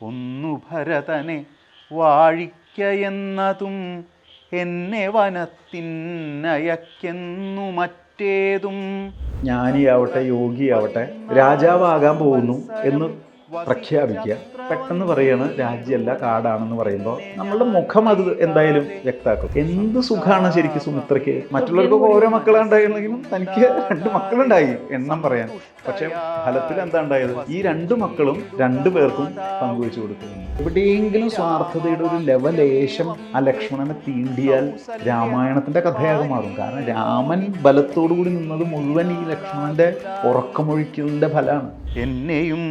ഒന്നു ഭരതനെ വാഴിക്കയെന്നതും എന്നെ വനത്തിന്നയക്കെന്നു മറ്റേതും. ജ്ഞാനിയാവട്ടെ യോഗിയാവട്ടെ രാജാവാകാൻ പോകുന്നു എന്ന് പ്രഖ്യാപിക്കുക. പെട്ടെന്ന് പറയാണ് രാജ്യമല്ല കാടാണെന്ന് പറയുമ്പോൾ നമ്മളുടെ മുഖം അത് എന്തായാലും വ്യക്താക്കും എന്ത് സുഖമാണ് ശരിക്കും സുമിത്രയ്ക്ക്? മറ്റുള്ളവർക്കൊക്കെ ഓരോ മക്കളുണ്ടായിരുന്നെങ്കിലും തനിക്ക് രണ്ട് മക്കളുണ്ടായി എണ്ണം പറയാൻ. പക്ഷെ ഫലത്തിൽ എന്താ ഉണ്ടായത്? ഈ രണ്ട് മക്കളും രണ്ടു പേർക്കും പങ്കുവെച്ചു കൊടുക്കുന്നു. എവിടെയെങ്കിലും സ്വാർത്ഥതയുടെ ഒരു ലെവലേശം ആ ലക്ഷ്മണനെ തീണ്ടിയാൽ രാമായണത്തിന്റെ കഥയാകെ മാറും കാരണം രാമൻ ബലത്തോടു കൂടി നിന്നത് മുഴുവൻ ഈ ലക്ഷ്മണന്റെ ഉറക്കമൊഴിക്കലിന്റെ ഫലമാണ്. എന്നെയും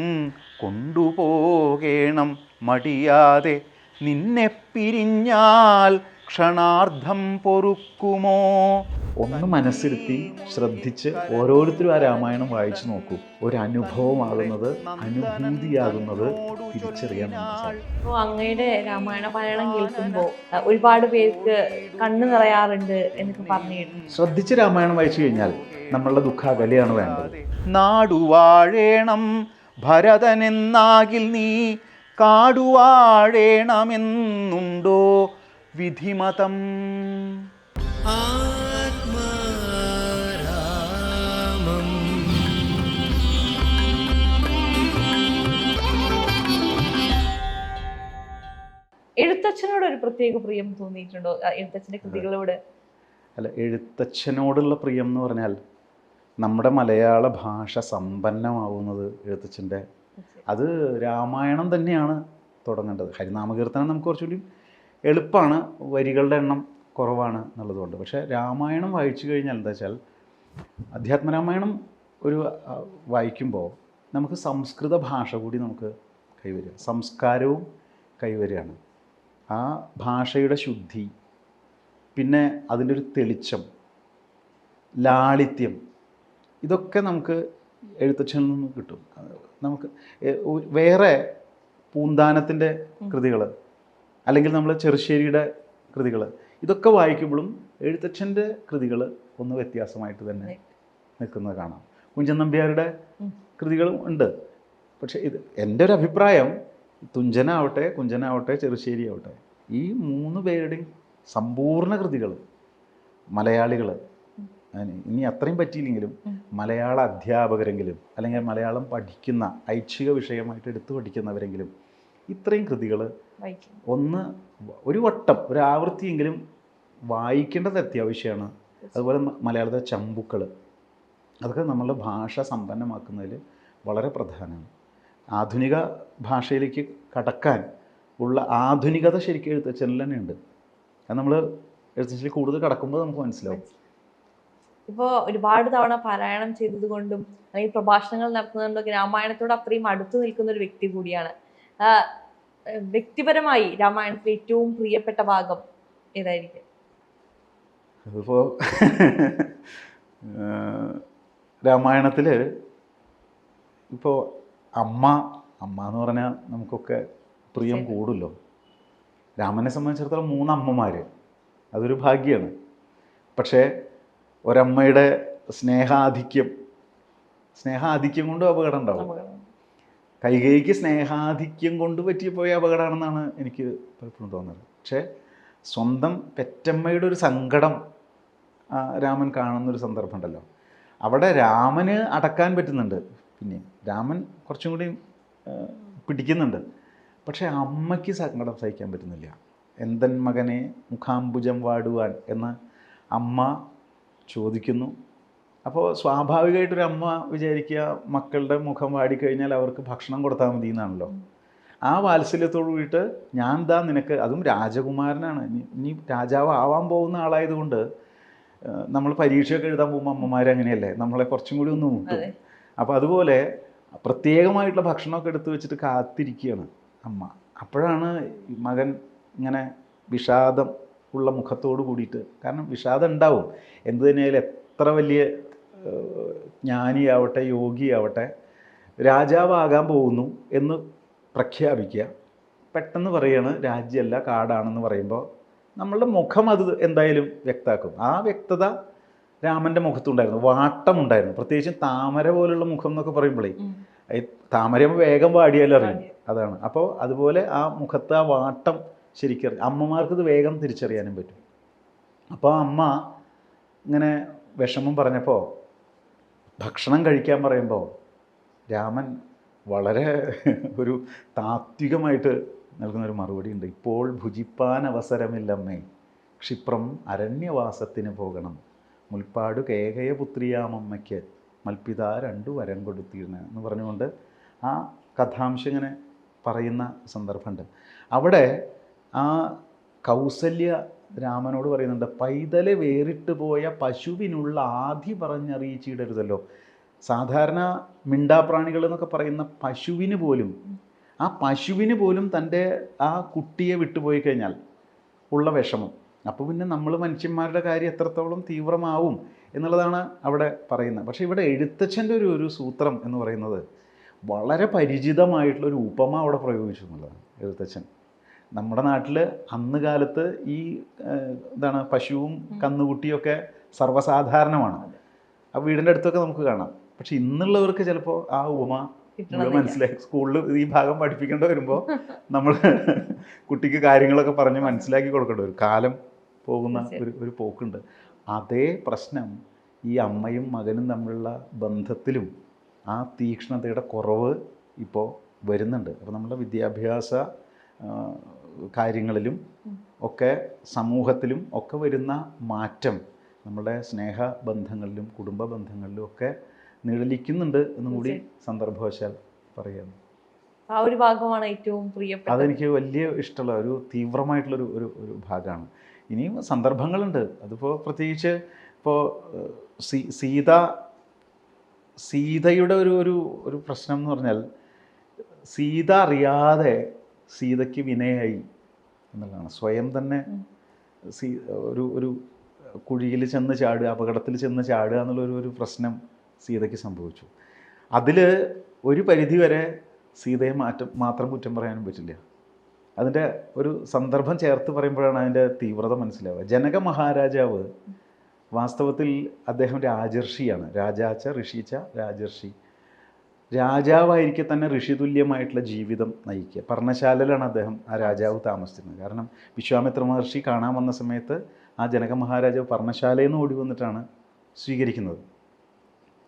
കൊണ്ടുപോകേണം മടിയാതെ. നിന്നെ പിരിഞ്ഞാൽ ക്ഷണാർത്ഥം പൊറുക്കുമോ? ഒന്ന് മനസ്സിരുത്തി ശ്രദ്ധിച്ച് ഓരോരുത്തരും ആ രാമായണം വായിച്ചു നോക്കൂ. ഒരു അനുഭവമാകുന്നത് അനുഭൂതിയാകുന്നത് തിരിച്ചറിയാൻ അപ്പോൾ അങ്ങയുടെ രാമായണ പാരായണം കേൾക്കുമ്പോൾ ഒരുപാട് പേർക്ക് കണ്ണു നിറയാറുണ്ട് എന്നൊക്കെ പറഞ്ഞു ശ്രദ്ധിച്ച് രാമായണം വായിച്ചു കഴിഞ്ഞാൽ നമ്മളുടെ ദുഃഖ അകലെയാണ് വേണ്ടത് നാടുവാഴേണം ഭരതനെന്നാകിൽ നീ കാടുവാഴേണമെന്നുണ്ടോ വിധിമതം? എഴുത്തച്ഛനോട് ഒരു പ്രത്യേക പ്രിയം തോന്നിയിട്ടുണ്ടോ? ആ, എഴുത്തച്ഛന്റെ കൃതികളോട്. അല്ല എഴുത്തച്ഛനോടുള്ള പ്രിയം എന്ന് പറഞ്ഞാൽ നമ്മുടെ മലയാള ഭാഷ സമ്പന്നമാവുന്നത് എഴുത്തച്ഛന്റെ അത് രാമായണം തന്നെയാണ് തുടങ്ങേണ്ടത്. ഹരിനാമകീർത്തനം നമുക്ക് കുറച്ചുകൂടി എളുപ്പമാണ് വരികളുടെ എണ്ണം കുറവാണ് എന്നുള്ളതുകൊണ്ട്. പക്ഷേ രാമായണം വായിച്ചു കഴിഞ്ഞാൽ എന്താ വെച്ചാൽ അധ്യാത്മരാമായണം ഒരു വായിക്കുമ്പോൾ നമുക്ക് സംസ്കൃത ഭാഷ കൂടി നമുക്ക് കൈവരിക സംസ്കാരവും കൈവരികയാണ്. ആ ഭാഷയുടെ ശുദ്ധി പിന്നെ അതിന്റെ ഒരു തെളിച്ചം ലാളിത്യം ഇതൊക്കെ നമുക്ക് എഴുത്തച്ഛനിൽ നിന്ന് കിട്ടും. നമുക്ക് വേറെ പൂന്താനത്തിന്റെ കൃതികൾ അല്ലെങ്കിൽ നമ്മൾ ചെറുശ്ശേരിയുടെ കൃതികൾ ഇതൊക്കെ വായിക്കുമ്പോഴും എഴുത്തച്ഛന്റെ കൃതികൾ ഒന്ന് വ്യത്യാസമായിട്ട് തന്നെ നിൽക്കുന്നത് കാണാം. കുഞ്ചൻ നമ്പ്യാരുടെ. കൃതികളും ഉണ്ട്. പക്ഷേ ഇത് എന്റെ ഒരു അഭിപ്രായം തുഞ്ചനാവട്ടെ കുഞ്ചനാവട്ടെ ചെറുശ്ശേരി ആവട്ടെ ഈ മൂന്ന് പേരുടെയും സമ്പൂർണ കൃതികൾ മലയാളികൾ ഇനി അത്രയും പറ്റിയില്ലെങ്കിലും മലയാള അധ്യാപകരെങ്കിലും അല്ലെങ്കിൽ മലയാളം പഠിക്കുന്ന ഐച്ഛിക വിഷയമായിട്ട് എടുത്തു പഠിക്കുന്നവരെങ്കിലും ഇത്രയും കൃതികൾ ഒന്ന് ഒരു വട്ടം ഒരു ആവൃത്തിയെങ്കിലും വായിക്കേണ്ടത് അത്യാവശ്യമാണ്. അതുപോലെ മലയാളത്തെ മലയാളത്തിലെ ചമ്പുക്കൾ അതൊക്കെ നമ്മളുടെ ഭാഷ സമ്പന്നമാക്കുന്നതിൽ വളരെ പ്രധാനമാണ്. ആധുനിക ഭാഷയിലേക്ക് കടക്കാൻ ഉള്ള ആധുനികത ശരിക്കും എഴുത്തച്ഛനിൽ തന്നെയുണ്ട്. അത് നമ്മൾ എഴുത്തച്ഛനിൽ കൂടുതൽ കടക്കുമ്പോൾ നമുക്ക് മനസ്സിലാവും. ഇപ്പോൾ ഒരുപാട് തവണ പാരായണം ചെയ്തത് കൊണ്ടും അല്ലെങ്കിൽ പ്രഭാഷണങ്ങൾ നടത്തുന്നതുകൊണ്ടൊക്കെ രാമായണത്തോട് അത്രയും അടുത്തു നിൽക്കുന്ന ഒരു വ്യക്തി കൂടിയാണ്. ആ, വ്യക്തിപരമായി രാമായണത്തിലെ ഏറ്റവും പ്രിയപ്പെട്ട ഭാഗം ഏതായിരിക്കും? അതിപ്പോൾ രാമായണത്തിൽ ഇപ്പോ അമ്മ അമ്മ എന്ന് പറഞ്ഞാൽ നമുക്കൊക്കെ പ്രിയം. കൂടുമല്ലോ രാമനെ സംബന്ധിച്ചിടത്തോളം മൂന്ന് അമ്മമാർ അതൊരു ഭാഗ്യമാണ് പക്ഷേ ഒരമ്മയുടെ സ്നേഹാധിക്യം. സ്നേഹാധിക്യം കൊണ്ടും അപകടം ഉണ്ടാവും. കൈകൈക്ക് സ്നേഹാധിക്യം കൊണ്ട് പറ്റിയപ്പോയ അപകടമാണെന്നാണ് എനിക്ക് പലപ്പോഴും തോന്നുന്നത്. പക്ഷേ സ്വന്തം പെറ്റമ്മയുടെ ഒരു സങ്കടം രാമൻ കാണുന്നൊരു സന്ദർഭം ഉണ്ടല്ലോ. അവിടെ രാമന് അടക്കാൻ പറ്റുന്നുണ്ട്. പിന്നെ രാമൻ കുറച്ചും കൂടി പിടിക്കുന്നുണ്ട്. പക്ഷേ അമ്മയ്ക്ക് സങ്കടം സഹിക്കാൻ പറ്റുന്നില്ല. എന്തൻ മകനെ മുഖാംബുജം വാടുവാൻ എന്ന അമ്മ ചോദിക്കുന്നു. അപ്പോൾ സ്വാഭാവികമായിട്ടൊരു അമ്മ വിചാരിക്കുക മക്കളുടെ മുഖം വാടിക്കഴിഞ്ഞാൽ അവർക്ക് ഭക്ഷണം കൊടുത്താൽ മതി എന്നാണല്ലോ ആ വാത്സല്യത്തോട് കൂടിയിട്ട് ഞാൻ ദാ നിനക്ക് അതും രാജകുമാരനാണ്. ഇനി ഇനി രാജാവ് ആവാൻ പോകുന്ന ആളായതുകൊണ്ട് നമ്മൾ പരീക്ഷയൊക്കെ എഴുതാൻ പോകുമ്പോൾ അമ്മമാർ അങ്ങനെയല്ലേ? നമ്മളെ കുറച്ചും കൂടി ഒന്ന് മുട്ടും അപ്പോൾ അതുപോലെ പ്രത്യേകമായിട്ടുള്ള ഭക്ഷണമൊക്കെ എടുത്തു വെച്ചിട്ട് കാത്തിരിക്കുകയാണ് അമ്മ. അപ്പോഴാണ് മകൻ ഇങ്ങനെ വിഷാദം ഉള്ള മുഖത്തോട് കൂടിയിട്ട്. കാരണം വിഷാദം ഉണ്ടാവും. എന്ത് തന്നെയായാലും എത്ര വലിയ ജ്ഞാനിയാവട്ടെ യോഗിയാവട്ടെ രാജാവാകാൻ പോകുന്നു എന്ന് പ്രഖ്യാപിക്കുക. പെട്ടെന്ന് പറയാണ് രാജ്യമല്ല കാടാണെന്ന് പറയുമ്പോൾ നമ്മളുടെ മുഖം അത് എന്തായാലും വ്യക്താക്കും ആ വ്യക്തത രാമന്റെ മുഖത്തുണ്ടായിരുന്നു. വാട്ടമുണ്ടായിരുന്നു പ്രത്യേകിച്ചും താമര പോലുള്ള മുഖം എന്നൊക്കെ പറയുമ്പോഴേ താമര വേഗം വാടിയാലും അറിയാം. അതാണ്. അപ്പോൾ അതുപോലെ ആ മുഖത്ത് ആ വാട്ടം ശരിക്കറി അമ്മമാർക്ക് ഇത് വേഗം തിരിച്ചറിയാനും പറ്റും. അപ്പോൾ അമ്മ ഇങ്ങനെ വിഷമം പറഞ്ഞപ്പോൾ ഭക്ഷണം കഴിക്കാൻ പറയുമ്പോൾ രാമൻ വളരെ ഒരു താത്വികമായിട്ട് നൽകുന്നൊരു മറുപടി ഉണ്ട്. ഇപ്പോൾ ഭുജിപ്പാൻ അവസരമില്ലമ്മേ ക്ഷിപ്രം അരണ്യവാസത്തിന് പോകണം. മുൽപ്പാട് കേകയ പുത്രിയാമമ്മയ്ക്ക് മൽപിത രണ്ടു വരം കൊടുത്തിരുന്നു എന്ന് പറഞ്ഞുകൊണ്ട് ആ കഥാംശം ഇങ്ങനെ പറയുന്ന സന്ദർഭമുണ്ട്. അവിടെ ആ കൗസല്യ രാമനോട് പറയുന്നുണ്ട് പൈതലെ വേറിട്ട് പോയ പശുവിനുള്ള ആധി പറഞ്ഞറിയിച്ചിടരുതല്ലോ. സാധാരണ മിണ്ടാപ്രാണികൾ എന്നൊക്കെ പറയുന്ന പശുവിന് പോലും ആ പശുവിന് പോലും തന്റെ ആ കുട്ടിയെ വിട്ടുപോയി കഴിഞ്ഞാൽ ഉള്ള വിഷമം. അപ്പോൾ പിന്നെ നമ്മൾ മനുഷ്യന്മാരുടെ കാര്യം എത്രത്തോളം തീവ്രമാവും എന്നുള്ളതാണ് അവിടെ പറയുന്നത്. പക്ഷേ ഇവിടെ എഴുത്തച്ഛന്റെ ഒരു ഒരു സൂത്രം എന്ന് പറയുന്നത് വളരെ പരിചിതമായിട്ടുള്ള ഒരു ഉപമ അവിടെ പ്രയോഗിച്ചു എന്നുള്ളതാണ് എഴുത്തച്ഛൻ. നമ്മുടെ നാട്ടിൽ അന്ന് കാലത്ത് ഈ എന്താണ് പശുവും കന്നുകുട്ടിയൊക്കെ സർവസാധാരണമാണ്. ആ വീടിന്റെ അടുത്തൊക്കെ നമുക്ക് കാണാം. പക്ഷെ ഇന്നുള്ളവർക്ക് ചിലപ്പോൾ ആ ഉപമ. മനസ്സിലായി. സ്കൂളിൽ ഈ ഭാഗം പഠിപ്പിക്കേണ്ട വരുമ്പോൾ നമ്മൾ കുട്ടിക്ക് കാര്യങ്ങളൊക്കെ പറഞ്ഞ് മനസ്സിലാക്കി കൊടുക്കേണ്ട ഒരു കാലം പോകുന്ന ഒരു ഒരു പോക്കുണ്ട്. അതേ പ്രശ്നം ഈ അമ്മയും മകനും തമ്മിലുള്ള ബന്ധത്തിലും ആ തീക്ഷ്ണതയുടെ കുറവ് ഇപ്പോൾ വരുന്നുണ്ട്. അപ്പോൾ നമ്മുടെ വിദ്യാഭ്യാസ കാര്യങ്ങളിലും ഒക്കെ സമൂഹത്തിലും ഒക്കെ വരുന്ന മാറ്റം നമ്മുടെ സ്നേഹ ബന്ധങ്ങളിലും കുടുംബ ബന്ധങ്ങളിലും ഒക്കെ നിഴലിക്കുന്നുണ്ട് എന്നും കൂടി സന്ദർഭവശാൽ പറയാം ആ ഒരു ഭാഗമാണ് ഏറ്റവും പ്രിയപ്പെട്ടത്. അതെനിക്ക് വലിയ ഇഷ്ടമുള്ള ഒരു തീവ്രമായിട്ടുള്ളൊരു ഒരു ഒരു ഭാഗമാണ്. ഇനിയും സന്ദർഭങ്ങളുണ്ട്. അതിപ്പോൾ പ്രത്യേകിച്ച് ഇപ്പോൾ സീത സീതയുടെ ഒരു ഒരു ഒരു പ്രശ്നം എന്ന് പറഞ്ഞാൽ സീത അറിയാതെ സീതയ്ക്ക് വിനയായി എന്നുള്ളതാണ്. സ്വയം തന്നെ സീ ഒരു ഒരു കുഴിയിൽ ചെന്ന് ചാടുക അപകടത്തിൽ ചെന്ന് ചാടുക എന്നുള്ളൊരു ഒരു പ്രശ്നം സീതയ്ക്ക് സംഭവിച്ചു. അതിൽ ഒരു പരിധി വരെ സീതയെ മാറ്റം മാത്രം കുറ്റം പറയാനും പറ്റില്ല. അതിന്റെ ഒരു സന്ദർഭം ചേർത്ത് പറയുമ്പോഴാണ് അതിന്റെ തീവ്രത മനസ്സിലാവുക. ജനക മഹാരാജാവ് വാസ്തവത്തിൽ അദ്ദേഹം രാജർഷിയാണ്. രാജാച്ച ഋഷിച്ച രാജർഷി. രാജാവായിരിക്കെ തന്നെ ഋഷിതുല്യമായിട്ടുള്ള ജീവിതം നയിക്കുക. പർണശാലയിലാണ് അദ്ദേഹം ആ രാജാവ് താമസിച്ചിരുന്നത്. കാരണം വിശ്വാമിത്ര മഹർഷി കാണാൻ വന്ന സമയത്ത് ആ ജനക മഹാരാജാവ് പർണശാലയിൽ നിന്ന് ഓടി വന്നിട്ടാണ് സ്വീകരിക്കുന്നത്.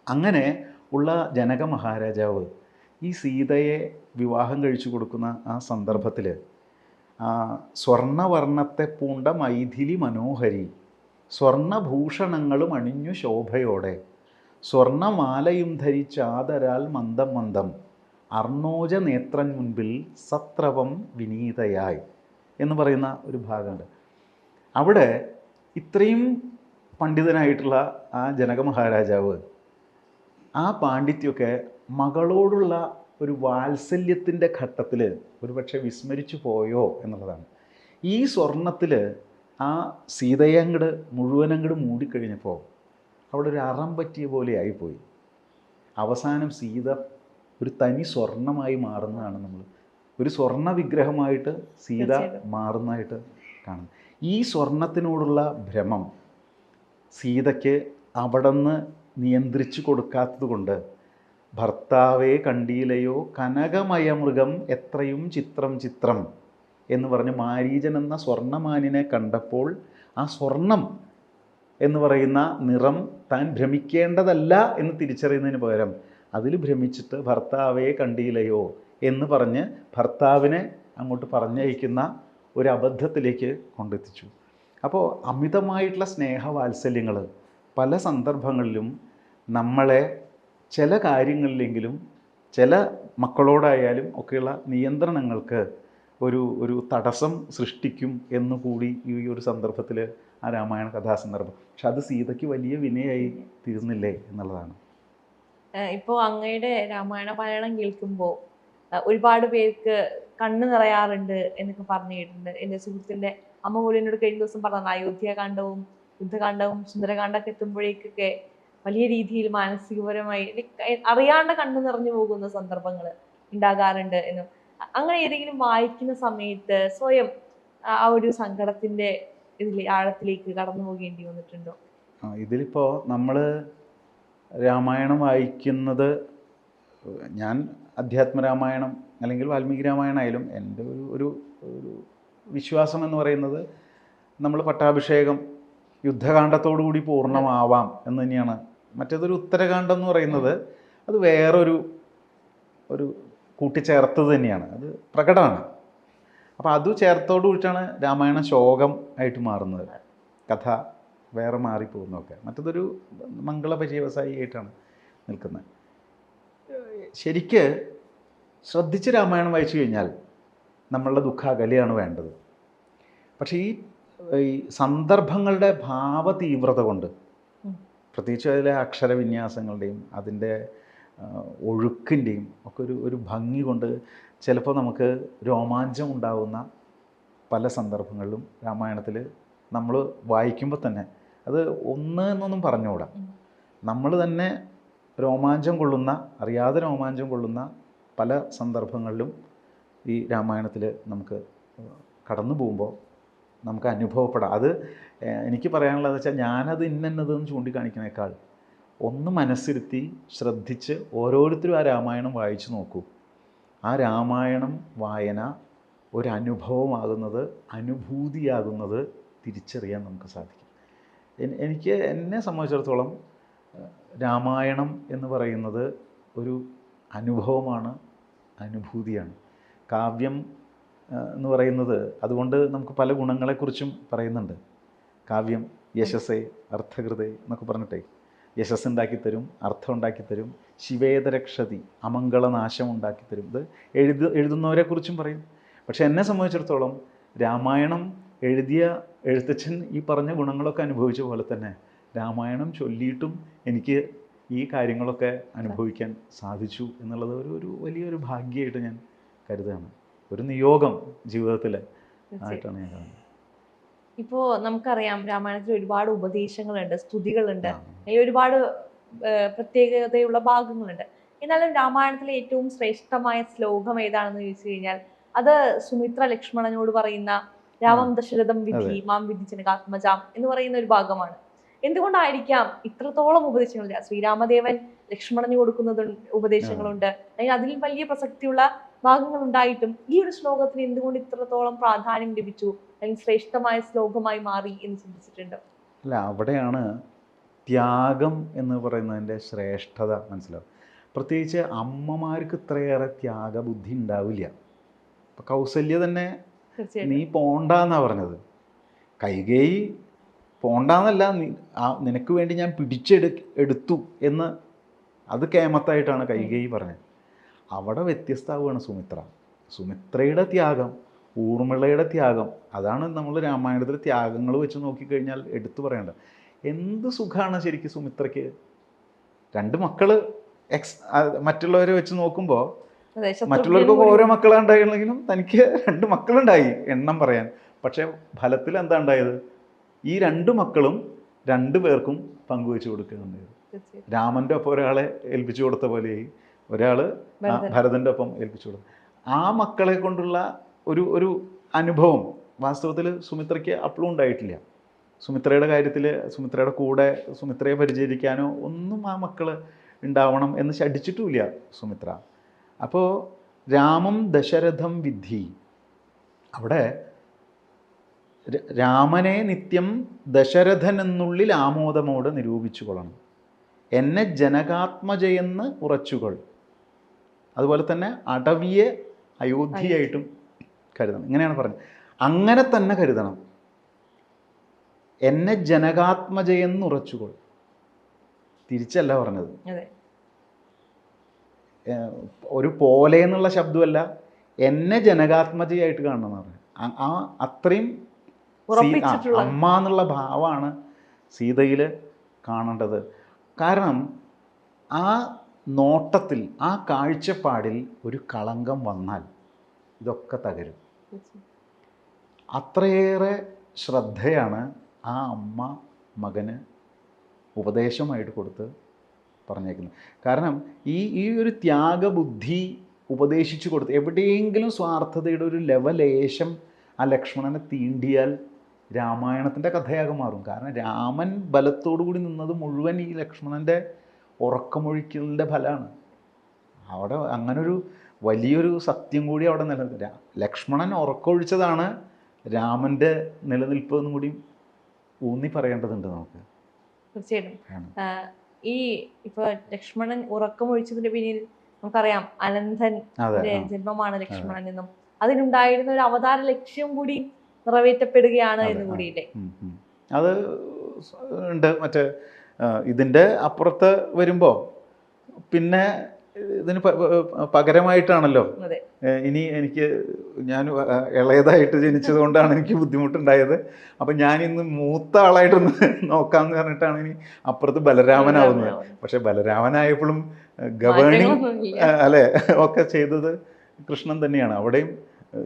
അങ്ങനെ ഉള്ള ജനക മഹാരാജാവ് ഈ സീതയെ വിവാഹം കഴിച്ചു കൊടുക്കുന്ന ആ സന്ദർഭത്തിൽ സ്വർണവർണത്തെ പൂണ്ട മൈഥിലി മനോഹരി സ്വർണഭൂഷണങ്ങളും അണിഞ്ഞു ശോഭയോടെ സ്വർണമാലയും ധരിച്ചാദരാൽ മന്ദം മന്ദം. അർണോജ നേത്രൻ മുൻപിൽ സത്രവം വിനീതയായി എന്ന് പറയുന്ന ഒരു ഭാഗമുണ്ട്. അവിടെ ഇത്രയും പണ്ഡിതനായിട്ടുള്ള ആ ജനക മഹാരാജാവ് ആ പാണ്ഡിത്യമൊക്കെ മകളോടുള്ള ഒരു വാത്സല്യത്തിന്റെ ഘട്ടത്തിൽ ഒരുപക്ഷെ വിസ്മരിച്ചു പോയോ എന്നുള്ളതാണ്. ഈ സ്വർണത്തിൽ ആ സീതയെ അങ്ങോട്ട് മുഴുവൻ മൂടിക്കഴിഞ്ഞപ്പോൾ അവിടെ ഒരു അറം പറ്റിയ പോലെ ആയിപ്പോയി. അവസാനം സീത ഒരു തനി സ്വർണമായി മാറുന്നതാണ് നമ്മൾ. ഒരു സ്വർണ വിഗ്രഹമായിട്ട് സീത മാറുന്നതായിട്ട് കാണുന്നു. ഈ സ്വർണത്തിനോടുള്ള ഭ്രമം സീതയ്ക്ക് അവിടുന്ന് നിയന്ത്രിച്ചു കൊടുക്കാത്തത് കൊണ്ട് ഭർത്താവേ കണ്ടിയിലയോ കനകമയ മൃഗം എത്രയും ചിത്രം ചിത്രം എന്ന് പറഞ്ഞ് മാരീജൻ എന്ന സ്വർണമാനിനെ കണ്ടപ്പോൾ ആ സ്വർണം എന്ന് പറയുന്ന നിറം താൻ ഭ്രമിക്കേണ്ടതല്ല എന്ന് തിരിച്ചറിയുന്നതിന് പകരം അതിൽ ഭ്രമിച്ചിട്ട് ഭർത്താവയെ കണ്ടില്ലയോ എന്ന് പറഞ്ഞ് ഭർത്താവിനെ അങ്ങോട്ട് പറഞ്ഞയക്കുന്ന ഒരു അബദ്ധത്തിലേക്ക് കൊണ്ടെത്തിച്ചു. അപ്പോൾ അമിതമായിട്ടുള്ള സ്നേഹവാത്സല്യങ്ങൾ പല സന്ദർഭങ്ങളിലും നമ്മളെ ചില കാര്യങ്ങളിലെങ്കിലും ചില മക്കളോടായാലും ഒക്കെയുള്ള നിയന്ത്രണങ്ങൾക്ക് ഒരു ഒരു തടസ്സം സൃഷ്ടിക്കും എന്ന് കൂടി ഈ ഒരു സന്ദർഭത്തിൽ ആ രാമായണ കഥാസന്ദർഭം. പക്ഷെ അത് സീതയ്ക്ക് വലിയ വിനയായി തീർന്നില്ലേ എന്നുള്ളതാണ്. ഇപ്പോൾ ഇപ്പോ അങ്ങയുടെ രാമായണ പാരായണം കേൾക്കുമ്പോൾ ഒരുപാട് പേർക്ക് കണ്ണ് നിറയാറുണ്ട് എന്നൊക്കെ പറഞ്ഞു കേട്ടിട്ടുണ്ട് എന്റെ സുഹൃത്തിന്റെ അമ്മ പോലും കഴിഞ്ഞ ദിവസം പറഞ്ഞു അയോധ്യാകാന്ഡവും യുദ്ധകാന്ഡവും സുന്ദരകാന്ഡമൊക്കെ എത്തുമ്പോഴേക്കൊക്കെ വലിയ രീതിയിൽ മാനസികപരമായി അറിയാണ്ട് കണ്ണു നിറഞ്ഞു പോകുന്ന സന്ദർഭങ്ങൾ ഉണ്ടാകാറുണ്ട് എന്നും. അങ്ങനെ ഏതെങ്കിലും വായിക്കുന്ന സമയത്ത് സ്വയം ആ ഒരു സങ്കടത്തിന്റെ ഇതിൽ ആഴത്തിലേക്ക് കടന്നു പോകേണ്ടി വന്നിട്ടുണ്ടോ? ഇതിലിപ്പോ നമ്മൾ രാമായണം വായിക്കുന്നത് ഞാൻ അധ്യാത്മ രാമായണം അല്ലെങ്കിൽ വാൽമീകി രാമായണമായാലും എന്റെ ഒരു ഒരു ഒരു വിശ്വാസം എന്ന് പറയുന്നത് നമ്മൾ പട്ടാഭിഷേകം യുദ്ധകാന്ഡത്തോടുകൂടി പൂർണമാവാം എന്ന് തന്നെയാണ്. മറ്റേതൊരു ഉത്തരകാന്ഡം എന്ന് പറയുന്നത് അത് വേറൊരു ഒരു കൂട്ടിച്ചേർത്തത് തന്നെയാണ്. അത് പ്രകടമാണ്. അപ്പോൾ അത് ചേർത്തോട് കൂടിയിട്ടാണ് രാമായണ ശോകം ആയിട്ട് മാറുന്നത്. കഥ വേറെ മാറിപ്പോകുന്നതൊക്കെ മറ്റതൊരു മംഗള പര്യവസായി ആയിട്ടാണ് നിൽക്കുന്നത്. ശരിക്ക് ശ്രദ്ധിച്ച് രാമായണം വായിച്ചു കഴിഞ്ഞാൽ നമ്മളുടെ ദുഃഖ അകലെയാണ് വേണ്ടത്. പക്ഷേ ഈ ഈ സന്ദർഭങ്ങളുടെ ഭാവ തീവ്രത കൊണ്ട്. പ്രത്യേകിച്ച് അതിലെ അക്ഷരവിന്യാസങ്ങളുടെയും അതിന്റെ ഒഴുക്കിന്റെയും ഒക്കെ ഒരു ഒരു ഭംഗി കൊണ്ട് ചിലപ്പോൾ നമുക്ക് രോമാഞ്ചം ഉണ്ടാകുന്ന പല സന്ദർഭങ്ങളിലും രാമായണത്തിൽ നമ്മൾ വായിക്കുമ്പോൾ തന്നെ അത് ഒന്ന് എന്നൊന്നും പറഞ്ഞുകൂടാ. നമ്മൾ തന്നെ രോമാഞ്ചം കൊള്ളുന്ന അറിയാതെ രോമാഞ്ചം കൊള്ളുന്ന പല സന്ദർഭങ്ങളിലും ഈ രാമായണത്തിൽ നമുക്ക് കടന്നു പോകുമ്പോൾ നമുക്ക് അനുഭവപ്പെടാം. അത് എനിക്ക് പറയാനുള്ളത് വെച്ചാൽ ഞാനത് ഇന്നെന്നതെന്ന് ചൂണ്ടിക്കാണിക്കുന്നേക്കാൾ ഒന്ന് മനസ്സിരുത്തി ശ്രദ്ധിച്ച് ഓരോരുത്തരും ആ രാമായണം വായിച്ചു നോക്കൂ. ആ രാമായണം വായന ഒരു അനുഭൂതിയാകുന്നത് തിരിച്ചറിയാൻ നമുക്ക് സാധിക്കും. എനിക്ക് എന്നെ സംബന്ധിച്ചിടത്തോളം രാമായണം എന്ന് പറയുന്നത് ഒരു അനുഭവമാണ് അനുഭൂതിയാണ്. കാവ്യം എന്ന് പറയുന്നത് അതുകൊണ്ട് നമുക്ക് പല ഗുണങ്ങളെക്കുറിച്ചും പറയുന്നുണ്ട്. കാവ്യം യശസ്സേ അർത്ഥകൃതേ എന്നൊക്കെ പറഞ്ഞിട്ടേ. യശസ് ഉണ്ടാക്കിത്തരും അർത്ഥം ഉണ്ടാക്കിത്തരും ശിവേതരക്ഷതി അമംഗളനാശം ഉണ്ടാക്കിത്തരും ഇത് എഴുതു എഴുതുന്നവരെക്കുറിച്ചും പറയും. പക്ഷെ എന്നെ സംബന്ധിച്ചിടത്തോളം രാമായണം എഴുതിയ എഴുത്തച്ഛൻ ഈ പറഞ്ഞ ഗുണങ്ങളൊക്കെ അനുഭവിച്ച പോലെ തന്നെ രാമായണം ചൊല്ലിയിട്ടും എനിക്ക് ഈ കാര്യങ്ങളൊക്കെ അനുഭവിക്കാൻ സാധിച്ചു എന്നുള്ളത് ഒരു ഒരു വലിയൊരു ഭാഗ്യമായിട്ട് ഞാൻ കരുതുകയാണ്. ഒരു നിയോഗം ജീവിതത്തിൽ ആയിട്ടാണ് ഞാൻ കാണുന്നത്. ഇപ്പോ നമുക്കറിയാം രാമായണത്തിൽ ഒരുപാട് ഉപദേശങ്ങളുണ്ട് സ്തുതികളുണ്ട്. അല്ലെങ്കിൽ ഒരുപാട് പ്രത്യേകതയുള്ള ഭാഗങ്ങളുണ്ട്. എന്നാലും രാമായണത്തിലെ ഏറ്റവും ശ്രേഷ്ഠമായ ശ്ലോകം ഏതാണെന്ന് ചോദിച്ചു കഴിഞ്ഞാൽ അത് സുമിത്ര ലക്ഷ്മണനോട് പറയുന്ന രാമം ദശരഥം വിധി മാം വിധിച്ചനകാത്മജാം എന്ന് പറയുന്ന ഒരു ഭാഗമാണ്. എന്തുകൊണ്ടായിരിക്കാം ഇത്രത്തോളം ഉപദേശങ്ങൾ ശ്രീരാമദേവൻ ലക്ഷ്മണന് കൊടുക്കുന്നത് ഉപദേശങ്ങളുണ്ട്. അല്ലെങ്കിൽ അതിൽ വലിയ പ്രസക്തിയുള്ള ഭാഗങ്ങൾ ഉണ്ടായിട്ടും ഈ ഒരു ശ്ലോകത്തിന് എന്തുകൊണ്ട് ഇത്രത്തോളം പ്രാധാന്യം ലഭിച്ചു? അല്ലെങ്കിൽ ശ്രേഷ്ഠമായ ശ്ലോകമായി മാറി എന്ന് ചിന്തിച്ചിട്ടുണ്ട്. അല്ല അവിടെയാണ് ത്യാഗം എന്ന് പറയുന്നതിന്റെ ശ്രേഷ്ഠത മനസ്സിലാവും പ്രത്യേകിച്ച് അമ്മമാർക്ക് ഇത്രയേറെ ത്യാഗബുദ്ധി ഉണ്ടാവില്ല. ഇപ്പം കൗസല്യ തന്നെ നീ പോണ്ടെന്നാണ് പറഞ്ഞത്. കൈകേയി പോണ്ടെന്നല്ല നിനക്ക് വേണ്ടി ഞാൻ പിടിച്ചെടു എടുത്തു എന്ന് അത് കേമത്തായിട്ടാണ് കൈകേയി പറഞ്ഞത്. അവിടെ വ്യത്യസ്തമാവുകയാണ് സുമിത്ര. സുമിത്രയുടെ ത്യാഗം ഊർമിളയുടെ ത്യാഗം അതാണ് നമ്മൾ രാമായണത്തിലെ ത്യാഗങ്ങൾ വെച്ച് നോക്കിക്കഴിഞ്ഞാൽ എടുത്തു പറയേണ്ടത്. എന്ത് സുഖമാണ് ശരിക്കും സുമിത്രയ്ക്ക്? രണ്ട് മക്കൾ എക്സ് മറ്റുള്ളവരെ വെച്ച് നോക്കുമ്പോൾ മറ്റുള്ളവർക്ക് മറ്റുള്ളവർക്കൊക്കെ ഓരോ മക്കളുണ്ടായിരുന്നെങ്കിലും തനിക്ക് രണ്ട് മക്കളുണ്ടായി എണ്ണം പറയാൻ. പക്ഷേ ഫലത്തിൽ എന്താ ഉണ്ടായത്? ഈ രണ്ട് മക്കളും രണ്ടു പേർക്കും പങ്കുവെച്ചു കൊടുക്കുകയുണ്ടായത്. രാമന്റെ ഒപ്പം ഒരാളെ ഏൽപ്പിച്ചു കൊടുത്ത പോലെ ഒരാൾ ഭരതന്റെ ഭരതന്റെ ഒപ്പം ഏൽപ്പിച്ചു കൊടുത്തു ആ മക്കളെ കൊണ്ടുള്ള ഒരു ഒരു അനുഭവം വാസ്തവത്തിൽ സുമിത്രയ്ക്ക് അപ്പോഴും ഉണ്ടായിട്ടില്ല. സുമിത്രയുടെ കാര്യത്തിൽ സുമിത്രയുടെ കൂടെ സുമിത്രയെ പരിചരിക്കാനോ ഒന്നും ആ മക്കൾ ഉണ്ടാവണം എന്ന് ശഠിച്ചിട്ടുമില്ല സുമിത്ര. അപ്പോൾ രാമം ദശരഥം വിധി. അവിടെ രാമനെ നിത്യം ദശരഥൻ എന്നുള്ളിൽ ആമോദമോട് നിരൂപിച്ചു കൊള്ളണം എന്നെ ജനകാത്മജയെന്ന് ഉറച്ചുകൊൾ. അതുപോലെ തന്നെ അടവിയെ അയോധ്യയായിട്ടും കരുതണം. ഇങ്ങനെയാണ് പറഞ്ഞത്. അങ്ങനെ തന്നെ കരുതണം. എന്നെ ജനകാത്മജയെന്ന് ഉറച്ചുകൊൾ. തിരിച്ചല്ല പറഞ്ഞത്. ഒരു പോലെ എന്നുള്ള ശബ്ദമല്ല. എന്നെ ജനകാത്മജയായിട്ട് കാണണം എന്ന് പറഞ്ഞു ആ- അത്രയും അമ്മ എന്നുള്ള ഭാവമാണ് സീതയിൽ കാണേണ്ടത്. കാരണം ആ നോട്ടത്തിൽ ആ കാഴ്ചപ്പാടിൽ ഒരു കളങ്കം വന്നാൽ ഇതൊക്കെ തകരും. അത്രയേറെ ശ്രദ്ധയാണ് ആ അമ്മ മകന് ഉപദേശമായിട്ട് കൊടുത്ത് പറഞ്ഞേക്കുന്നത്. കാരണം ഈ ഈ ഒരു ത്യാഗബുദ്ധി ഉപദേശിച്ചു കൊടുത്ത് എവിടെയെങ്കിലും സ്വാർത്ഥതയുടെ ഒരു ലെവലേശം ആ ലക്ഷ്മണനെ തീണ്ടിയാൽ രാമായണത്തിന്റെ കഥയാകെ മാറും. കാരണം രാമൻ ബലത്തോടു കൂടി നിന്നത് മുഴുവൻ ഈ ലക്ഷ്മണന്റെ ഉറക്കമൊഴിക്കലിന്റെ ഫലമാണ്. അവിടെ അങ്ങനൊരു വലിയൊരു സത്യം കൂടി അവിടെ നിലനിൽക്കുക ലക്ഷ്മണൻ ഉറക്കമൊഴിച്ചതാണ് രാമന്റെ നിലനിൽപ്പ് എന്നും കൂടി ഊന്നി പറയേണ്ടതുണ്ട് നമുക്ക്. തീർച്ചയായിട്ടും. ഈ ഇപ്പൊ ലക്ഷ്മണൻ ഉറക്കമൊഴിച്ചതിന്റെ പിന്നിൽ നമുക്കറിയാം അനന്തൻ. ജന്മമാണ് ലക്ഷ്മണൻ എന്നും. അതിനുണ്ടായിരുന്ന ഒരു അവതാര ലക്ഷ്യം കൂടി നിറവേറ്റപ്പെടുകയാണ് എന്ന് കൂടിയില്ലേ. അത് ഉണ്ട്. മറ്റേ ഇതിന്റെ അപ്പുറത്ത് വരുമ്പോൾ പിന്നെ ഇതിന് പകരമായിട്ടാണല്ലോ. ഇനി എനിക്ക് ഞാൻ ഇളയതായിട്ട് ജനിച്ചത് കൊണ്ടാണ് എനിക്ക് ബുദ്ധിമുട്ടുണ്ടായത്. അപ്പം ഞാൻ ഇന്ന് മൂത്ത ആളായിട്ടൊന്ന് നോക്കാമെന്ന് പറഞ്ഞിട്ടാണ് ഇനി അപ്പുറത്ത് ബലരാമനാവുന്നത്. പക്ഷെ ബലരാമനായപ്പോഴും മാറ്റങ്ങളൊന്നുമില്ല. അല്ലെ ഒക്കെ ചെയ്തത് കൃഷ്ണൻ തന്നെയാണ്. അവിടെയും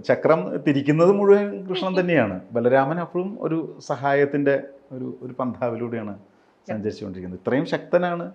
ചക്രം തിരിക്കുന്നത് മുഴുവൻ കൃഷ്ണൻ തന്നെയാണ്. ബലരാമൻ അപ്പോഴും ഒരു സഹായത്തിന്റെ ഒരു ഒരു പന്ഥാവിലൂടെയാണ് സഞ്ചരിച്ചുകൊണ്ടിരിക്കുന്നത്. ഇത്രയും ശക്തനാണ്.